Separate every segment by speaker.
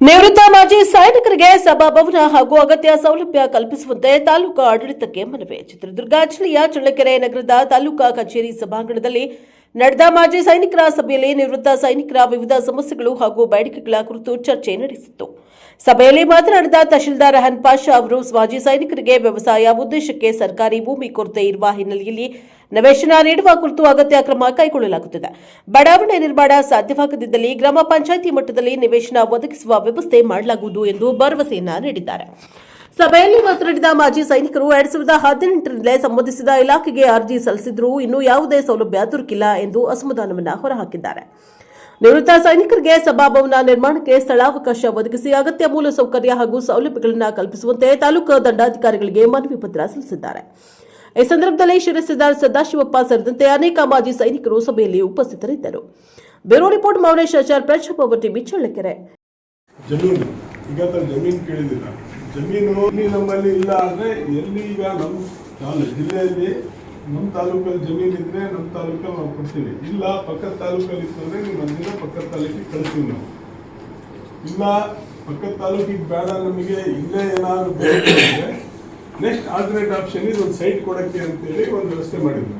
Speaker 1: ನಿವೃತ್ತ ಮಾಜಿ ಸೈನಿಕರಿಗೆ ಸಭಾಭವನ ಹಾಗೂ ಅಗತ್ಯ ಸೌಲಭ್ಯ ಕಲ್ಪಿಸುವಂತೆ ತಾಲೂಕು ಆಡಳಿತಕ್ಕೆ ಮನವಿ. ಚಿತ್ರದುರ್ಗ ಜಿಲ್ಲೆಯ ಚಳ್ಳಕೆರೆ ನಗರದ ತಾಲೂಕಾ ಕಚೇರಿ ಸಭಾಂಗಣದಲ್ಲಿ ನಡೆದ ಮಾಜಿ ಸೈನಿಕರ ಸಭೆಯಲ್ಲಿ ನಿವೃತ್ತ ಸೈನಿಕರ ವಿವಿಧ ಸಮಸ್ಯೆಗಳು ಹಾಗೂ ಬೇಡಿಕೆಗಳ ಕುರಿತು ಚರ್ಚೆ ನಡೆಸಿತು ಸಭೆಯಲ್ಲಿ ಮಾತನಾಡಿದ ತಹಶೀಲ್ದಾರ್ ಹನ್ ಪಾಷಾ ಅವರು ಮಾಜಿ ಸೈನಿಕರಿಗೆ ವ್ಯವಸಾಯ ಉದ್ದೇಶಕ್ಕೆ ಸರ್ಕಾರಿ ಭೂಮಿ ಕೊರತೆ ಇರುವ ಹಿನ್ನೆಲೆಯಲ್ಲಿ ನಿವೇಶನ ನೀಡುವ ಕುರಿತು ಅಗತ್ಯ ಕ್ರಮ ಕೈಗೊಳ್ಳಲಾಗುತ್ತಿದೆ. ಬಡಾವಣೆ ನಿರ್ಮಾಣ ಸಾಧ್ಯವಾಗದಿದ್ದಲ್ಲಿ ಗ್ರಾಮ ಪಂಚಾಯಿತಿ ಮಟ್ಟದಲ್ಲಿ ನಿವೇಶನ ಒದಗಿಸುವ ವ್ಯವಸ್ಥೆ ಮಾಡಲಾಗುವುದು ಎಂದು ಭರವಸೆಯನ್ನ ನೀಡಿದ್ದಾರೆ. ಸಭೆಯಲ್ಲಿ ಮಾತನಾಡಿದ ಮಾಜಿ ಸೈನಿಕರು, ಎರಡ್ ಸಾವಿರದ ಹದಿನೆಂಟರಿಂದಲೇ ಸಂಬಂಧಿಸಿದ ಇಲಾಖೆಗೆ ಅರ್ಜಿ ಸಲ್ಲಿಸಿದ್ರೂ ಇನ್ನೂ ಯಾವುದೇ ಸೌಲಭ್ಯ ದೊರಕಿಲ್ಲ ಎಂದು ಅಸಮಾಧಾನವನ್ನು ಹೊರಹಾಕಿದ್ದಾರೆ. ನಿವೃತ್ತ ಸೈನಿಕರಿಗೆ ಸಭಾಭವನ ನಿರ್ಮಾಣಕ್ಕೆ ಸ್ಥಳಾವಕಾಶ ಒದಗಿಸಿ ಅಗತ್ಯ ಮೂಲಸೌಕರ್ಯ ಹಾಗೂ ಸೌಲಭ್ಯಗಳನ್ನು ಕಲ್ಪಿಸುವಂತೆ ತಾಲೂಕು ದಂಡಾಧಿಕಾರಿಗಳಿಗೆ ಮನವಿ ಪತ್ರ ಸಲ್ಲಿಸಿದ್ದಾರೆ. ಈ ಸಂದರ್ಭದಲ್ಲಿ ಶಿರಸಿದಾರ್ ಸದಾಶಿವಪ್ಪ ಸೇರಿದಂತೆ ಅನೇಕ ಮಾಜಿ ಸೈನಿಕರು ಸಭೆಯಲ್ಲಿ ಉಪಸ್ಥಿತರಿದ್ದರು. Bureau report, Maunesh Achar Prajaprabhu TV
Speaker 2: ಜಮೀನು ನಮ್ಮಲ್ಲಿ ಇಲ್ಲ ಅಂದ್ರೆ ಎಲ್ಲಿ ಈಗ ನಮ್ಮ ಜಿಲ್ಲೆಯಲ್ಲಿ ನಮ್ಮ ತಾಲೂಕಲ್ಲಿ ಜಮೀನು ಇದ್ರೆ ನಮ್ಮ ತಾಲೂಕಲ್ಲಿ ನಾವು ಕೊಡ್ತೀವಿ. ಇಲ್ಲ ಪಕ್ಕದ ತಾಲೂಕಲ್ಲಿ ಇತ್ತು ನೀವು ನಮ್ಮಿಂದ ಪಕ್ಕದ ತಾಲೂಕಿಗೆ ಕಳಿಸ್ತೀವಿ ನಾವು. ಇಲ್ಲ ಪಕ್ಕದ ತಾಲೂಕಿಗೆ ಬೇಡ ನಮಗೆ, ಇಲ್ಲೇ ಏನಾದರೂ ಬೇರೆ ನೆಕ್ಸ್ಟ್ ಆಲ್ಟರ್ನೇಟ್ ಆಪ್ಷನ್ ಇದು ಒಂದು ಸೈಟ್ ಕೊಡೋಕ್ಕೆ ಅಂತೇಳಿ ಒಂದು ವ್ಯವಸ್ಥೆ ಮಾಡಿದ್ವಿ.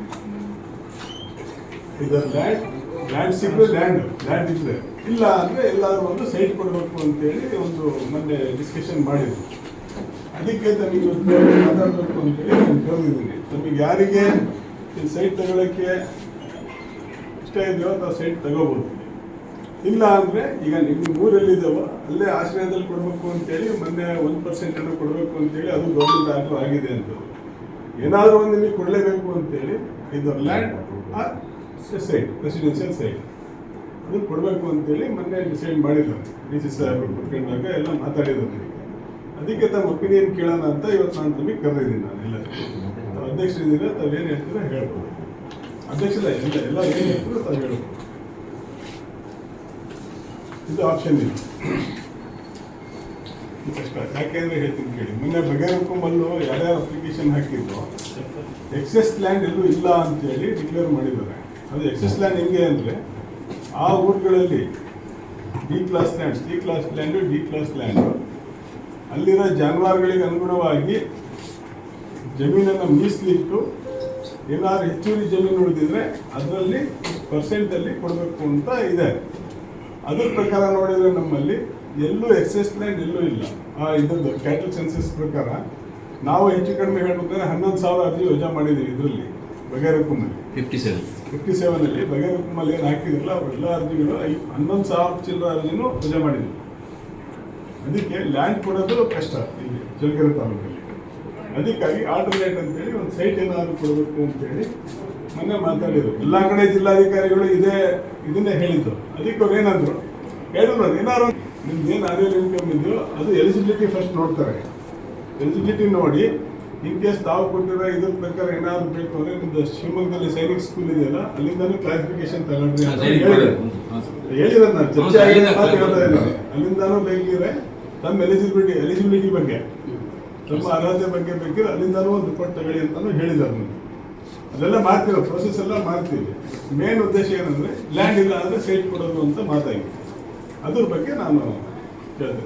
Speaker 2: ಇದರ ಲ್ಯಾಂಡ್ ಲ್ಯಾಂಡ್ ಸಿಕ್ಕರೆ ಲ್ಯಾಂಡ್ ಲ್ಯಾಂಡ್ ಇದ್ರೆ. ಇಲ್ಲ ಅಂದ್ರೆ ಎಲ್ಲರೂ ಒಂದು ಸೈಟ್ ಕೊಡಬೇಕು ಅಂತೇಳಿ ಒಂದು ಮೊನ್ನೆ ಡಿಸ್ಕಷನ್ ಮಾಡಿದ್ವಿ. ಅದಕ್ಕೆ ಇವತ್ತು ಮಾತಾಡಬೇಕು ಅಂತೇಳಿ ನಾನು ಕರೆದಿದ್ದೀನಿ ನಮಗೆ ಯಾರಿಗೆ ಈ ಸೈಟ್ ತಗೊಳ್ಳೋಕ್ಕೆ ಇಷ್ಟ ಇದೆಯೋ ಆ ಸೈಟ್ ತಗೋಬೋದು. ಇಲ್ಲ ಅಂದ್ರೆ ಈಗ ನಿಮ್ಮ ಊರಲ್ಲಿದ್ದಾವೋ ಅಲ್ಲೇ ಆಶ್ರಯದಲ್ಲಿ ಕೊಡಬೇಕು ಅಂತೇಳಿ ಮೊನ್ನೆ ಒಂದು ಪರ್ಸೆಂಟ್ ಏನೋ ಕೊಡಬೇಕು ಅಂತೇಳಿ ಅದು ಗೌರ್ಮೆಂಟ್ ಆರ್ಡರ್ ಆಗಿದೆ ಅಂತ. ಏನಾದರೂ ಒಂದು ನಿಮಗೆ ಕೊಡಲೇಬೇಕು ಅಂತೇಳಿ ಇದರ ಲ್ಯಾಂಡ್ ಸೈಟ್ ಪ್ರೆಸಿಡೆನ್ಷಿಯಲ್ ಸೈಟ್ ಅದನ್ನು ಕೊಡಬೇಕು ಅಂತೇಳಿ ಮೊನ್ನೆ ಡಿಸೈಡ್ ಮಾಡಿದ್ದಾರೆ ಡಿ ಸಿ ಸಾಹೇಬರು ಕುತ್ಕೊಂಡಾಗ ಎಲ್ಲ ಮಾತಾಡಿದ್ದಾರೆ ಅದಕ್ಕೆ ತಮ್ಮ ಒಪಿನಿಯನ್ ಕೇಳೋಣ ಅಂತ ಇವತ್ತು ನಾನು ತಮಗೆ ಕರೆದಿದ್ದೀನಿ ನಾನು ಎಲ್ಲ ಅಧ್ಯಕ್ಷರು ಅಧ್ಯಕ್ಷರಿದ್ದೀರ ತಾವು ಏನು ಹೇಳ್ತೀರಾ ಹೇಳ್ಬೋದು. ಅಧ್ಯಕ್ಷರ ಇಲ್ಲ ಎಲ್ಲ ಏನು ಹೇಳ್ತೀರೋ ತಾವು ಹೇಳ್ಬೋದು. ಇದು ಆಪ್ಷನ್ ಇಲ್ಲ ಯಾಕೆಂದ್ರೆ ಹೇಳ್ತೀನಿ ಕೇಳಿ. ಮೊನ್ನೆ ಬಗೆಹರಕೊಂಬಲ್ಲು ಯಾರ್ಯಾರು ಅಪ್ಲಿಕೇಶನ್ ಹಾಕಿದ್ರು ಎಕ್ಸೆಸ್ ಲ್ಯಾಂಡ್ ಎಲ್ಲೂ ಇಲ್ಲ ಅಂತೇಳಿ ಡಿಕ್ಲೇರ್ ಮಾಡಿದ್ದಾರೆ. ಅದು ಎಕ್ಸೆಸ್ ಲ್ಯಾಂಡ್ ಹೆಂಗೆ ಅಂದರೆ, ಆ ಊರುಗಳಲ್ಲಿ D class land C class land D class land ಅಲ್ಲಿರೋ ಜಾನುವಾರುಗಳಿಗೆ ಅನುಗುಣವಾಗಿ ಜಮೀನನ್ನು ಮೀಸಲಿಟ್ಟು ಏನಾದ್ರು ಹೆಚ್ಚುವರಿ ಜಮೀನು ಉಳಿದಿದ್ರೆ ಅದರಲ್ಲಿ ಪರ್ಸೆಂಟಲ್ಲಿ ಕೊಡಬೇಕು ಅಂತ ಇದೆ. ಅದ್ರ ಪ್ರಕಾರ ನೋಡಿದ್ರೆ ನಮ್ಮಲ್ಲಿ ಎಲ್ಲೂ ಎಕ್ಸೆಸ್ ಲ್ಯಾಂಡ್ ಎಲ್ಲೂ ಇಲ್ಲ. ಆ ಇದ್ರದ್ದು ಕ್ಯಾಟಲ್ ಸೆನ್ಸಸ್ ಪ್ರಕಾರ ನಾವು ಹೆಚ್ಚು ಕಡಿಮೆ ಹೇಳ್ಬೇಕಂದ್ರೆ ಹನ್ನೊಂದು ಸಾವಿರ ಅರ್ಜಿ ವಜಾ ಮಾಡಿದ್ದೀವಿ ಇದರಲ್ಲಿ ಬಗೆಹರಕುಮ್ಮಲ್ಲಿ
Speaker 3: ಫಿಫ್ಟಿ ಸೆವೆನ್
Speaker 2: ಫಿಫ್ಟಿ ಸೆವೆನಲ್ಲಿ ಬಗೆಹರಕುಮ್ಮಲ್ಲಿ ಏನು ಹಾಕಿದ್ರಲ್ಲ ಎಲ್ಲ ಅರ್ಜಿಗಳು ಐ ಹನ್ನೊಂದು ಸಾವಿರ ಚಿಲ್ಲರ ಅರ್ಜಿನೂ ವಜಾ ಮಾಡಿದ್ವಿ ಅದಕ್ಕೆ ಲ್ಯಾಂಡ್ ಕೊಡೋದು ಕಷ್ಟ ಇಲ್ಲಿ ಜಲಗೆರೆ ತಾಲೂಕಲ್ಲಿ. ಅದಕ್ಕಾಗಿ ಆಲ್ಟರ್ನೇಟ್ ಅಂತೇಳಿ ಒಂದು ಸೈಟ್ ಏನಾದರೂ ಕೊಡಬೇಕು ಅಂತೇಳಿ ಮೊನ್ನೆ ಮಾತಾಡಿದ್ರು. ಎಲ್ಲ ಕಡೆ ಜಿಲ್ಲಾಧಿಕಾರಿಗಳು ಇದೇ ಇದನ್ನೇ ಹೇಳಿದ್ರು ಅದಕ್ಕೆ ಅವ್ರು ಏನಂದ್ರು ಹೇಳಿದ್ರು ಅದು ಏನಾದ್ರು ನಿಮ್ದು ಏನು ಅದೇ ಇನ್ಕಮ್ ಇದ್ದು ಅದು ಎಲಿಜಿಬಿಲಿಟಿ ಫಸ್ಟ್ ನೋಡ್ತಾರೆ. ಎಲಿಜಿಬಿಲಿಟಿ ನೋಡಿ ಇನ್ ಕೇಸ್ ತಾವು ಕೊಟ್ಟಿರೋ ಇದ್ರ ಪ್ರಕಾರ ಏನಾದ್ರು ಬೇಕು ಅಂದ್ರೆ ನಿಮ್ದು ಶಿವಮೊಗ್ಗದಲ್ಲಿ ಸೈನಿಕ್ ಸ್ಕೂಲ್ ಇದೆಯಲ್ಲ ಅಲ್ಲಿಂದಾನು ಕ್ಲಾರಿಫಿಕೇಶನ್ ತಗೊಂಡ್ರಿ ಹೇಳಿದ್ರು. ಹೇಳಿರೋದು ನಾನು. ಚರ್ಚೆ ಅಲ್ಲಿಂದಾನು ಬೇಕಿದ್ರೆ ತಮ್ಮ ಎಲಿಜಿಬಿಲಿಟಿ ಎಲಿಜಿಬಿಲಿಟಿ ಬಗ್ಗೆ. ನಮ್ಮ ಅರ್ಹತೆ ಬಗ್ಗೆ ಬೇಕಿದ್ರೆ ಅಲ್ಲಿಂದಾನು ಒಂದು ರಿಪೋರ್ಟ್ ತಗೊಳ್ಳಿ ಅಂತಲೂ ಹೇಳಿದ್ದಾರೆ ನಮಗೆ ಅದೆಲ್ಲ ಮಾಡ್ತೀವಿ ಪ್ರೊಸೆಸ್ ಎಲ್ಲ ಮಾಡ್ತೀವಿ. ಮೇನ್ ಉದ್ದೇಶ ಏನಂದ್ರೆ ಲ್ಯಾಂಡ್ ಇಲ್ಲ ಅಂದ್ರೆ ಸೇಫ್ ಕೊಡೋದು ಅಂತ ಮಾತಾಗಿ ಅದ್ರ ಬಗ್ಗೆ ನಾನು ಹೇಳ್ತೇನೆ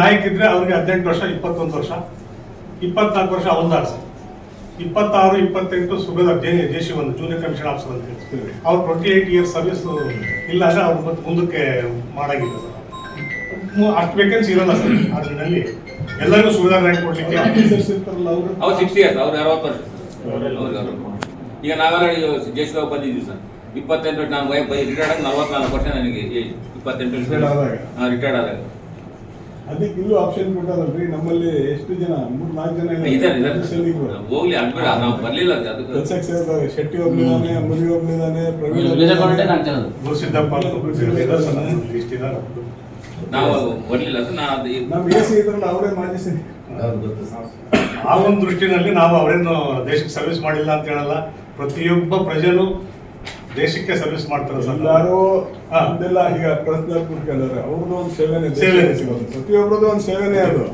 Speaker 4: ನಾಯಕ್ ಇದ್ರೆ ಅವ್ರಿಗೆ ಹದಿನೆಂಟು ವರ್ಷ ಇಪ್ಪತ್ತೊಂದು ವರ್ಷ. ಇಪ್ಪತ್ನಾಲ್ಕು ವರ್ಷ ಅವಲ್ದಾರ್ ಸರ್. ಇಪ್ಪತ್ತಾರು ಇಪ್ಪತ್ತೆಂಟು ಸುಬೇದ ಜೆ ಜೆ ಸಿ ಒಂದು ಜೂನಿಯರ್ ಕಮಿಷನ್ ಆಫೀಸರ್ ಅಂತ ಅವ್ರು ಟ್ವೆಂಟಿ ಏಟ್ ಇಯರ್ಸ್ ಸರ್ವಿಸ್ ಇಲ್ಲ ಅಂದ್ರೆ ಅವ್ರು ಮತ್ತೆ ಮುಂದಕ್ಕೆ ಮಾಡಾಗಿಲ್ಲ ಸರ್. ಅಷ್ಟು ವೇಕೆನ್ಸಿ ಇರಲ್ಲ ಸರ್ ಅದರಲ್ಲಿ ಎಲ್ಲರಿಗೂ ಸುಬೇದಾರ್ ರ್ಯಾಂಕ್ ಕೊಡ್ಲಿಕ್ಕೆ
Speaker 2: ಆಫೀಸರ್ಸ್ ಇರ್ತಾರಲ್ಲ ಅವರು
Speaker 3: ಅವ್ರು ಸಿಕ್ಸ್ಟಿ ಇಯರ್ಸ್ ಅವ್ರು ಅರವತ್ತು ವರ್ಷ. ಈಗ ನಾವೆಲ್ಲ ಜೇಸಿದಾಗ ಬಂದಿದ್ದೀವಿ ಸರ್. ಇಪ್ಪತ್ತೆಂಟು ನಾನು ರಿಟೈರ್ಡ್ ಆಗಿ ನಲ್ವತ್ನಾಲ್ಕು ವರ್ಷ ನನಗೆ ಏಜ್. ಇಪ್ಪತ್ತೆಂಟು ರಿಟೈರ್ಡ್ ಆದಾಗ.
Speaker 2: ಅದಕ್ಕೆ ಇಲ್ಲೂ ಆಪ್ಷನ್ ಕೊಟ್ಟಾರಲ್ರಿ ನಮ್ಮಲ್ಲಿ ಎಷ್ಟು ಜನ ಮೂರ್ ನಾಲ್ಕು ಜನ.
Speaker 3: ಹೋಗ್ಲಿ ಅನ್ಬೇಡ ನಾವು ಬರ್ಲಿಲ್ಲ
Speaker 2: ಕೆಲ್ಸಕ್ಕೆ ಸೇರಿದ್ದಾರೆ. ಶೆಟ್ಟಿ
Speaker 4: ಇದ್ದಾರೆ. ಸರ್ ನಮ್ಮ
Speaker 3: ನಾವು ಬರ್ಲಿಲ್ಲ ಸರ್ ಅದು
Speaker 2: ನಮ್ ಎ ಸಿ ಇದ್ರಲ್ಲ ಅವರೇ ಮಾಜಿ ಸೈನಿಕ
Speaker 4: ಆ ಒಂದು ದೃಷ್ಟಿನಲ್ಲಿ ನಾವು ಅವರೇನು ದೇಶಕ್ಕೆ ಸರ್ವಿಸ್ ಮಾಡಿಲ್ಲ ಅಂತ ಹೇಳಲ್ಲ. ಪ್ರತಿಯೊಬ್ಬ ಪ್ರಜೆನು ದೇಶಕ್ಕೆ ಸರ್ವಿಸ್ ಮಾಡ್ತಾರೆ ಸರ್
Speaker 2: ಎಲ್ಲಾರು ಈಗ ಪ್ರಶ್ನೆ ಕುಡ್ಕೊಂಡಾರೆ ಅವ್ರದ್ದು ಒಂದು ಸೇವೆನೇ. ಪ್ರತಿಯೊಬ್ಬರದ್ದು ಒಂದು ಸೇವೆನೇ ಅದು.